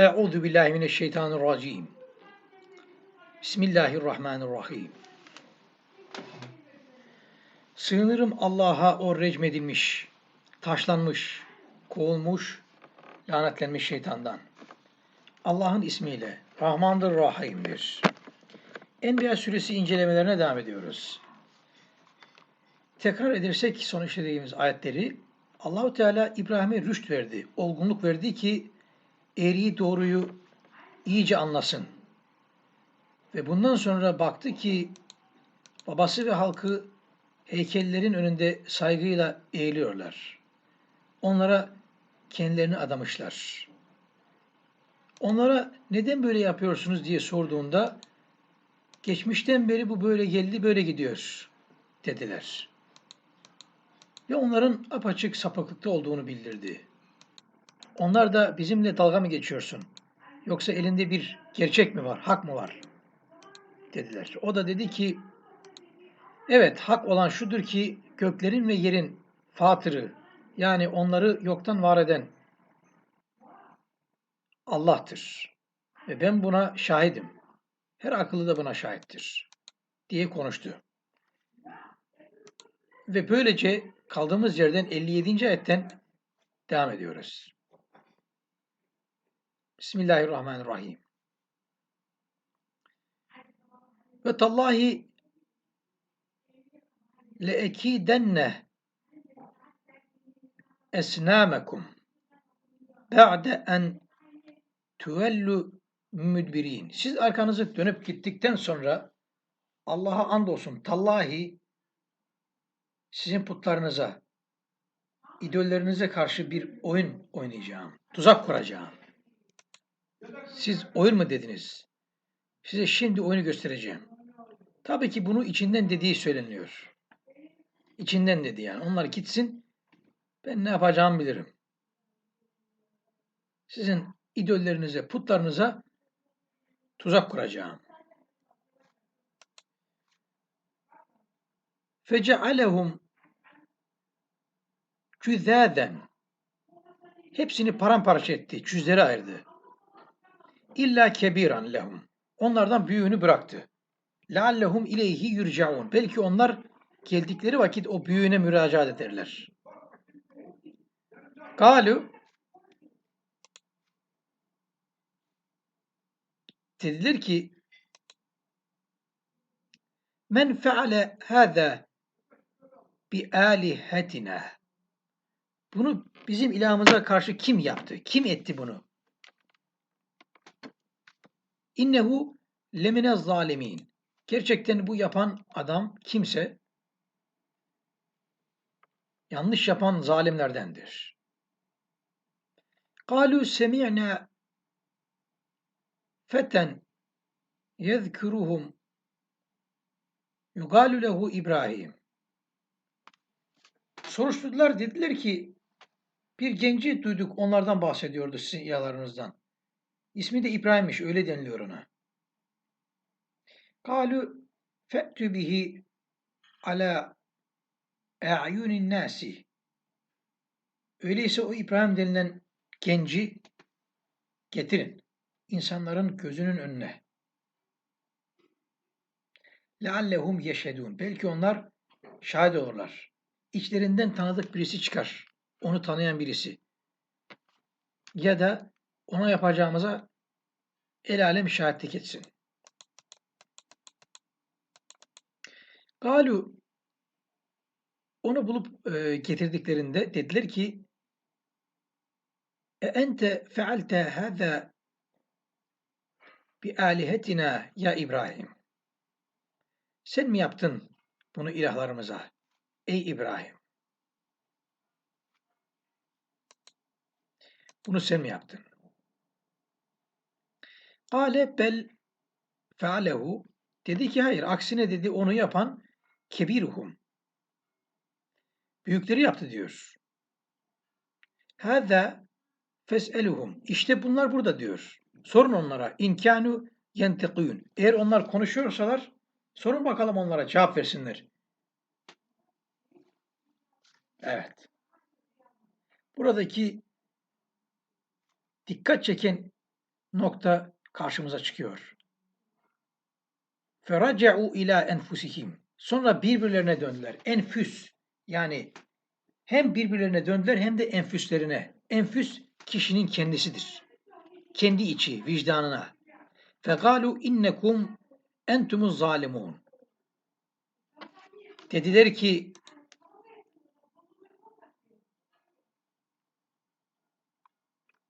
Euzu billahi mineşşeytanirracim. Bismillahirrahmanirrahim. Sığınırım Allah'a o recmedilmiş, taşlanmış, kovulmuş, lanetlenmiş şeytandan. Allah'ın ismiyle Rahmandır Rahim'dir. Enbiya suresi incelemelerine devam ediyoruz. Tekrar edersek son işlediğimiz ayetleri Allahu Teala İbrahim'e rüşt verdi, olgunluk verdi ki eğriyi doğruyu iyice anlasın. Ve bundan sonra baktı ki babası ve halkı heykellerin önünde saygıyla eğiliyorlar. Onlara kendilerini adamışlar. Onlara neden böyle yapıyorsunuz diye sorduğunda geçmişten beri bu böyle geldi böyle gidiyor dediler. Ve onların apaçık sapıklıkta olduğunu bildirdi. Onlar da bizimle dalga mı geçiyorsun? Yoksa elinde bir gerçek mi var, hak mı var? Dediler. O da dedi ki, evet hak olan şudur ki göklerin ve yerin fatırı, yani onları yoktan var eden Allah'tır. Ve ben buna şahidim. Her akıllı da buna şahittir. Diye konuştu. Ve böylece kaldığımız yerden 57. ayetten devam ediyoruz. Bismillahirrahmanirrahim. Ve tallahi le ekidenne esnamekum ba'de en tuvellu müdbirin. Siz arkanızı dönüp gittikten sonra Allah'a andolsun tallahi sizin putlarınıza, idollerinize karşı bir oyun oynayacağım, tuzak kuracağım. Siz oyun mu dediniz? Size şimdi oyunu göstereceğim. Tabii ki bunu içinden dediği söyleniyor. İçinden dedi yani. Onlar gitsin, ben ne yapacağımı bilirim. Sizin idollerinize, putlarınıza tuzak kuracağım. Fecealehum cüzâden hepsini paramparça etti, cüzleri ayırdı. İlla kebiran lehum. Onlardan büyüğünü bıraktı. Leallehum ileyhi yurcaun. Belki onlar geldikleri vakit o büyüğüne müracaat ederler. Galu dediler ki men feale hâzâ bi alihetina bunu bizim ilahımıza karşı kim yaptı? Kim etti bunu? İnnehu lemine zalimin. Gerçekten bu yapan adam kimse yanlış yapan zalimlerdendir. Kalu semi'na feten yezkuruhum yugalu lehu İbrahim. Soruşturdular dediler ki bir genci duyduk onlardan bahsediyordu sizin yalarınızdan. İsmi de İbrahim'miş öyle deniliyor ona. Kalu fe'tü bihi ala e'yunin nasi. Öyleyse o İbrahim denilen genci getirin. insanların gözünün önüne. لَعَلَّهُمْ yeşedun. Belki onlar şahit olurlar. İçlerinden tanıdık birisi çıkar. Onu tanıyan birisi. Ya da ona yapacağımıza el alem şahitlik etsin. Galu onu bulup e, getirdiklerinde dediler ki e ente fealte hâzâ bi alihetina ya İbrahim. Sen mi yaptın bunu ilahlarımıza ey İbrahim? Bunu sen mi yaptın? Kale bel fealehu dedi ki hayır aksine dedi onu yapan kebiruhum. Büyükleri yaptı diyor. Hâzâ fes'eluhum. İşte bunlar burada diyor. Sorun onlara. İnkânu yentekûn. Eğer onlar konuşuyorsalar sorun bakalım onlara cevap versinler. Evet. Buradaki dikkat çeken nokta karşımıza çıkıyor. Feraca'u ila enfusihim. Sonra birbirlerine döndüler. Enfüs yani hem birbirlerine döndüler hem de enfüslerine. Enfüs kişinin kendisidir. Kendi içi, vicdanına. Fekalu innekum entumuz zalimun. Dediler ki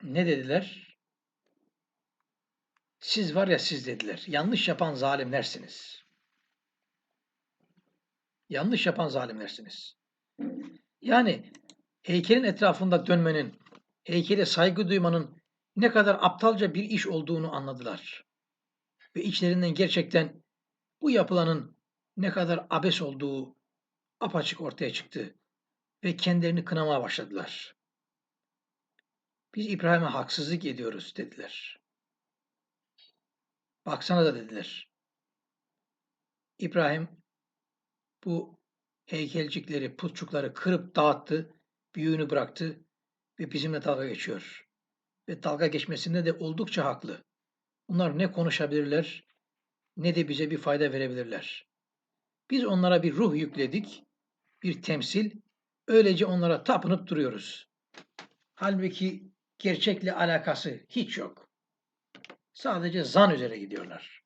ne dediler? Siz var ya siz dediler. Yanlış yapan zalimlersiniz. Yanlış yapan zalimlersiniz. Yani heykelin etrafında dönmenin, heykele saygı duymanın ne kadar aptalca bir iş olduğunu anladılar. Ve içlerinden gerçekten bu yapılanın ne kadar abes olduğu apaçık ortaya çıktı ve kendilerini kınamaya başladılar. Biz İbrahim'e haksızlık ediyoruz dediler. Baksana da dediler. İbrahim bu heykelcikleri, putçukları kırıp dağıttı, büyüğünü bıraktı ve bizimle dalga geçiyor. Ve dalga geçmesinde de oldukça haklı. Bunlar ne konuşabilirler ne de bize bir fayda verebilirler. Biz onlara bir ruh yükledik, bir temsil, öylece onlara tapınıp duruyoruz. Halbuki gerçekle alakası hiç yok. Sadece zan üzere gidiyorlar.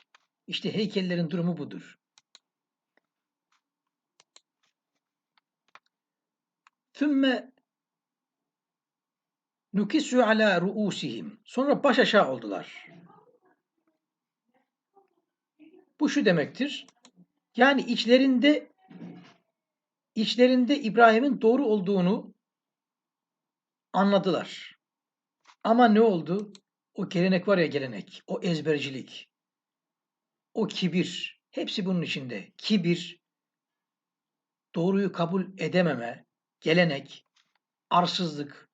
İşte heykellerin durumu budur. Thümme nukisu ala ruusihim. Sonra baş aşağı oldular. Bu şu demektir. Yani içlerinde içlerinde İbrahim'in doğru olduğunu anladılar. Ama ne oldu? O gelenek var ya gelenek, o ezbercilik, o kibir, hepsi bunun içinde. Kibir, doğruyu kabul edememe, gelenek, arsızlık,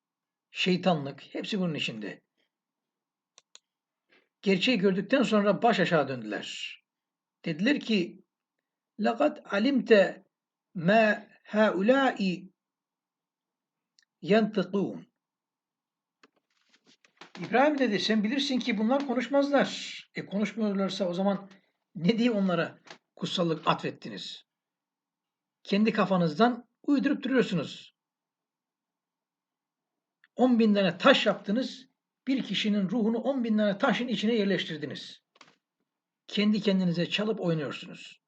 şeytanlık hepsi bunun içinde. Gerçeği gördükten sonra baş aşağı döndüler. Dediler ki لَقَدْ عَلِمْتَ مَا هَؤُلَاءِ يَنْتِقُونَ İbrahim dedi sen bilirsin ki bunlar konuşmazlar. E konuşmuyorlarsa o zaman ne diye onlara kutsallık atfettiniz? Kendi kafanızdan uydurup duruyorsunuz. 10 bin tane taş yaptınız. Bir kişinin ruhunu 10 bin tane taşın içine yerleştirdiniz. Kendi kendinize çalıp oynuyorsunuz.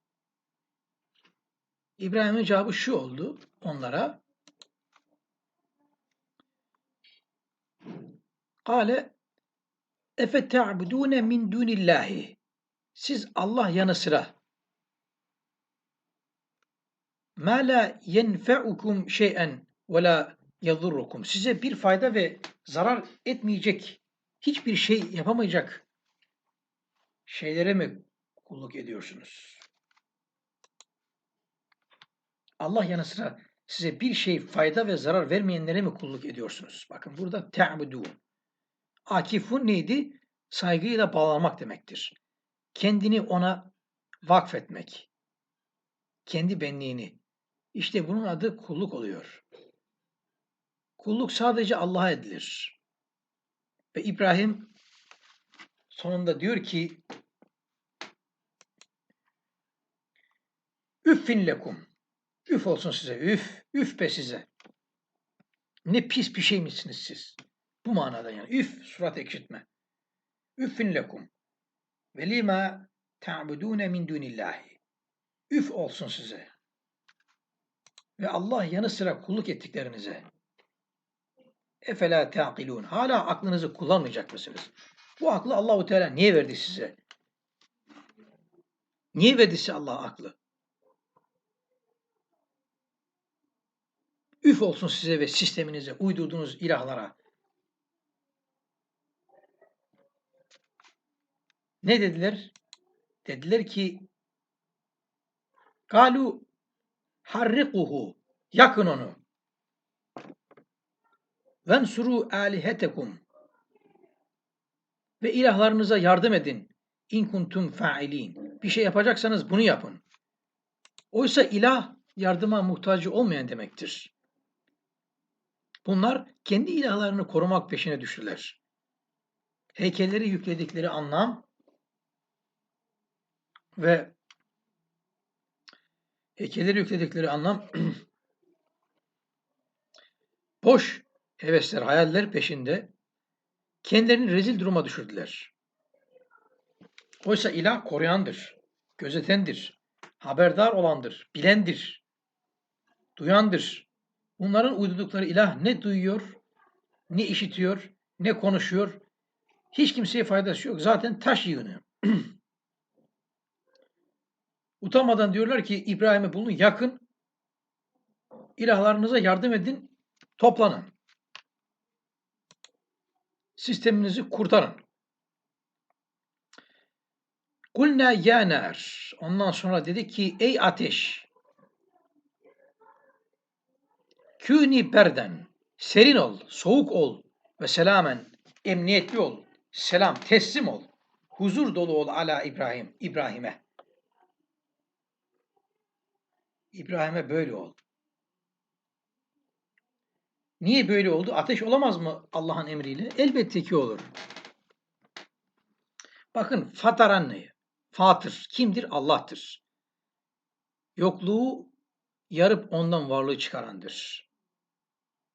İbrahim'in cevabı şu oldu onlara. Kale efe te'budune min dunillahi. Siz Allah yanı sıra ma la yenfe'ukum şey'en ve la. Size bir fayda ve zarar etmeyecek, hiçbir şey yapamayacak şeylere mi kulluk ediyorsunuz? Allah yanı sıra size bir şey fayda ve zarar vermeyenlere mi kulluk ediyorsunuz? Bakın burada te'budun. Akifun neydi? Saygıyla bağlanmak demektir. Kendini ona vakfetmek. Kendi benliğini. İşte bunun adı kulluk oluyor. Kulluk sadece Allah'a edilir. Ve İbrahim sonunda diyor ki Üffin lekum. Üf olsun size. Üf. Üf be size. Ne pis bir şey misiniz siz? Bu manada yani. Üf surat ekşitme. Üffin lekum. Ve lima ta'budune min dunillahi. Üf olsun size. Ve Allah yanı sıra kulluk ettiklerinize. Efela ta'kilun. Hala aklınızı kullanmayacak mısınız? Bu aklı Allahu Teala niye verdi size? Niye verdi size Allah aklı? Üf olsun size ve sisteminize, uydurduğunuz ilahlara. Ne dediler? Dediler ki Galu harrikuhu yakın onu. Vensuru alihetekum ve ilahlarınıza yardım edin. İn kuntum fa'ilin. Bir şey yapacaksanız bunu yapın. Oysa ilah yardıma muhtacı olmayan demektir. Bunlar kendi ilahlarını korumak peşine düştüler. heykelleri yükledikleri anlam ve heykelleri yükledikleri anlam boş hevesler, hayaller peşinde kendilerini rezil duruma düşürdüler. Oysa ilah koruyandır, gözetendir, haberdar olandır, bilendir, duyandır. Bunların uydurdukları ilah ne duyuyor, ne işitiyor, ne konuşuyor. Hiç kimseye faydası yok. Zaten taş yığını. Utanmadan diyorlar ki İbrahim'e bulun yakın. İlahlarınıza yardım edin. Toplanın. Sisteminizi kurtarın. Kulna ya nar. Ondan sonra dedi ki ey ateş. Küni berden. Serin ol, soğuk ol ve selamen. Emniyetli ol. Selam, teslim ol. Huzur dolu ol ala İbrahim, İbrahim'e. İbrahim'e böyle ol. Niye böyle oldu? Ateş olamaz mı Allah'ın emriyle? Elbette ki olur. Bakın fataran ne? Fatır. Kimdir? Allah'tır. Yokluğu yarıp ondan varlığı çıkarandır.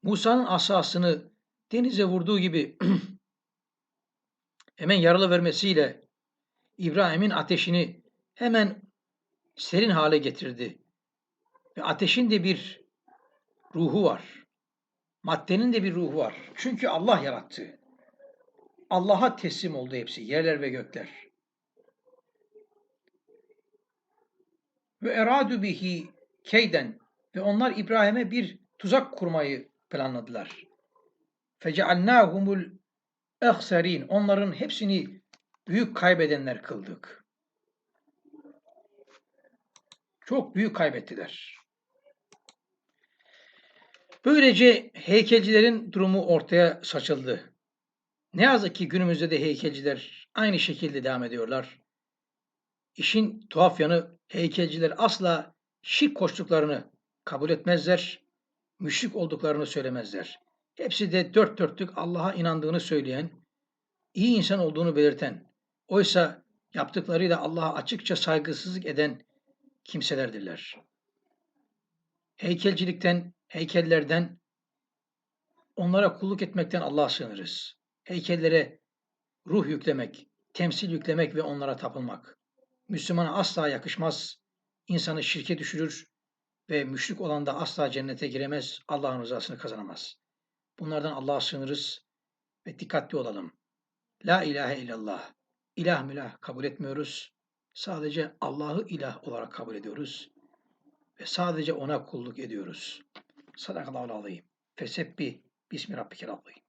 Musa'nın asasını denize vurduğu gibi hemen yaralı vermesiyle İbrahim'in ateşini hemen serin hale getirdi. Ve ateşin de bir ruhu var. Maddenin de bir ruhu var. Çünkü Allah yarattı. Allah'a teslim oldu hepsi, yerler ve gökler. Ve eradu bihi keyden ve onlar İbrahim'e bir tuzak kurmayı planladılar. Fecealnâhumul ehserin. Onların hepsini büyük kaybedenler kıldık. Çok büyük kaybettiler. Böylece heykelcilerin durumu ortaya saçıldı. Ne yazık ki günümüzde de heykelciler aynı şekilde devam ediyorlar. İşin tuhaf yanı heykelciler asla şirk koştuklarını kabul etmezler, müşrik olduklarını söylemezler. Hepsi de dört dörtlük Allah'a inandığını söyleyen, iyi insan olduğunu belirten, oysa yaptıklarıyla Allah'a açıkça saygısızlık eden kimselerdirler. Heykelcilikten, heykellerden, onlara kulluk etmekten Allah'a sığınırız. Heykellere ruh yüklemek, temsil yüklemek ve onlara tapılmak. Müslümana asla yakışmaz, insanı şirke düşürür ve müşrik olan da asla cennete giremez, Allah'ın rızasını kazanamaz. Bunlardan Allah'a sığınırız ve dikkatli olalım. La ilahe illallah. İlah mülah kabul etmiyoruz. Sadece Allah'ı ilah olarak kabul ediyoruz. Ve sadece ona kulluk ediyoruz. Sadakallahu aleyhi. Fesebbi bismi rabbikel azim.